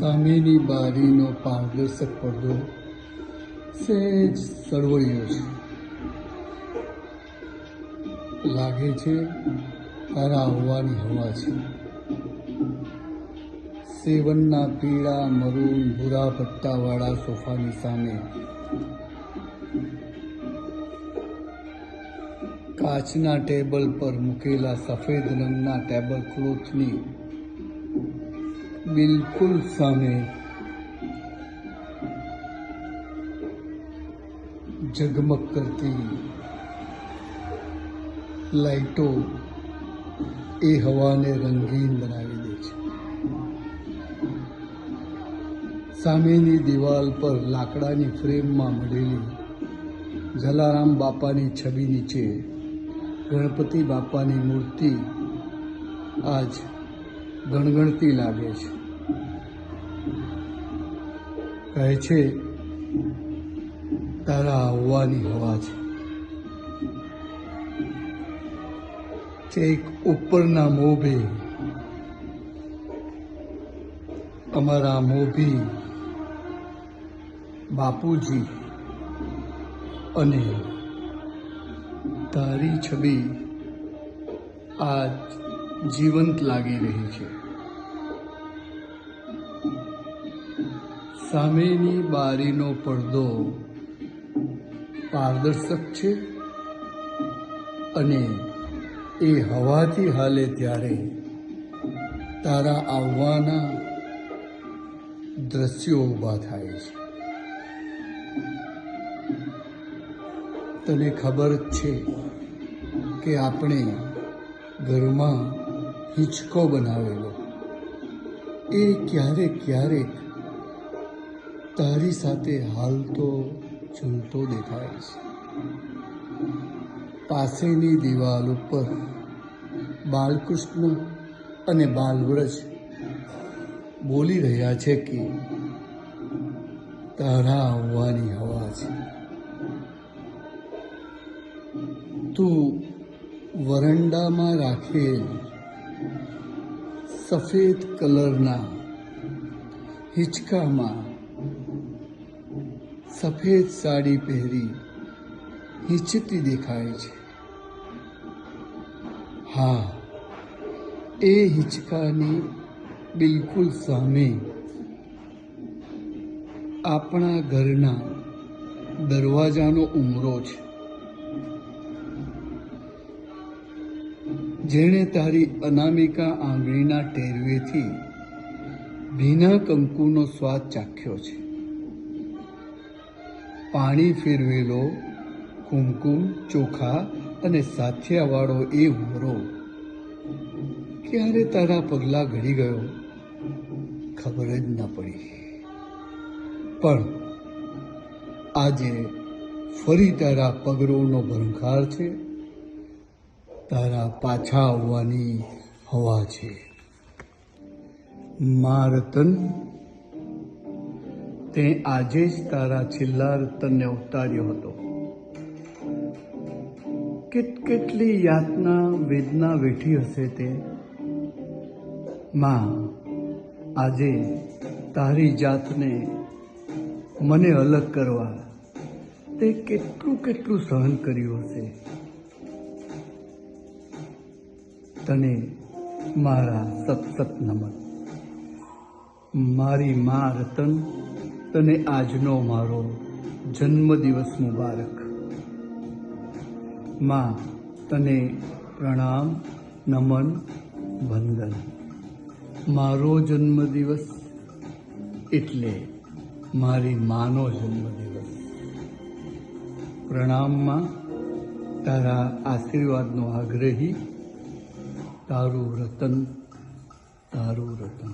સામેની બારીનો પારદર્શક પડદો સહેજ સળવળ્યો છે લાગે છે તારા આવવાની હવા છે. સેવનના પીળા, મરૂન, ભૂરા પટ્ટાવાળા સોફાની સામે. કાચના ટેબલ પર મૂકેલા સફેદ રંગના ટેબલ ક્લોથની બિલકુલ સામે. ઝગમગ કરતી લાઈટો એ હવાને રંગીન બનાવી દે છે. સામેની દિવાલ પર લાકડાની ફ્રેમમાં મળેલી જલારામ બાપાની છબી નીચે ગણપતિ બાપાની મૂર્તિ આજ ગણગણતી લાગે છે. કહે છે, તારા આવવાની હવા છે. છેક ઉપરના મોભે, અમારા મોભી બાપુજી અને તારી છબી આજ જીવંત લાગી રહી છે. સામેની બારીનો પડદો પારદર્શક છે અને એ હવાથી હાલે ત્યારે તારા આવવાના દ્રશ્યો ઊભા થાય છે. તને ખબર જ છે કે આપણે ઘરમાં હિંચકો બનાવેલો. એ ક્યારેક ક્યારેક તારી સાથે હાલતો ઝૂલતો દેખાય છે. પાસેની દિવાલ ઉપર બાલકૃષ્ણ અને બાલવ્રજ બોલી રહ્યા છે કે તારા આવવાની હવા છે. તું વરંડામાં રાખેલ સફેદ કલરના હિંચકામાં સફેદ સાડી પહેરી હિંચતી દેખાય છે. હા, એ હિંચકાની બિલકુલ સામે આપણા ઘરના દરવાજાનો ઉમરો છે. જેણે તારી અનામિકા આંગળીના ટેરવેથી ભીના કંકુનો સ્વાદ ચાખ્યો છે. પાણી ફેરવેલો, કુમકુમ, ચોખા અને સાથિયાવાળો એ ઉમરો ક્યારે તારા પગલાં ઘડી ગયો? ખબર જ ન પડી. પણ આજે ફરી તારા પગરોનો ભરંખાર છે. તારા પાછા આવવાની હવા છે. મા રતન તે આજે જ તારા છેલ્લા રતનને ઉતાર્યો હતો. કેટ કેટલી યાતના વેદના વેઠી હશે તે? માં, આજે તારી જાતને મને અલગ કરવા તે કેટલું કેટલું સહન કર્યું હશે? તને મારા સતસત નમન. મારી મા રતન તને આજનો મારો જન્મદિવસ મુબારક. માં, તને પ્રણામ, નમન, વંદન. મારો જન્મદિવસ એટલે મારી માનો જન્મદિવસ. પ્રણામમાં તારા આશીર્વાદનો આગ્રહી તારું રતન તારું રતન.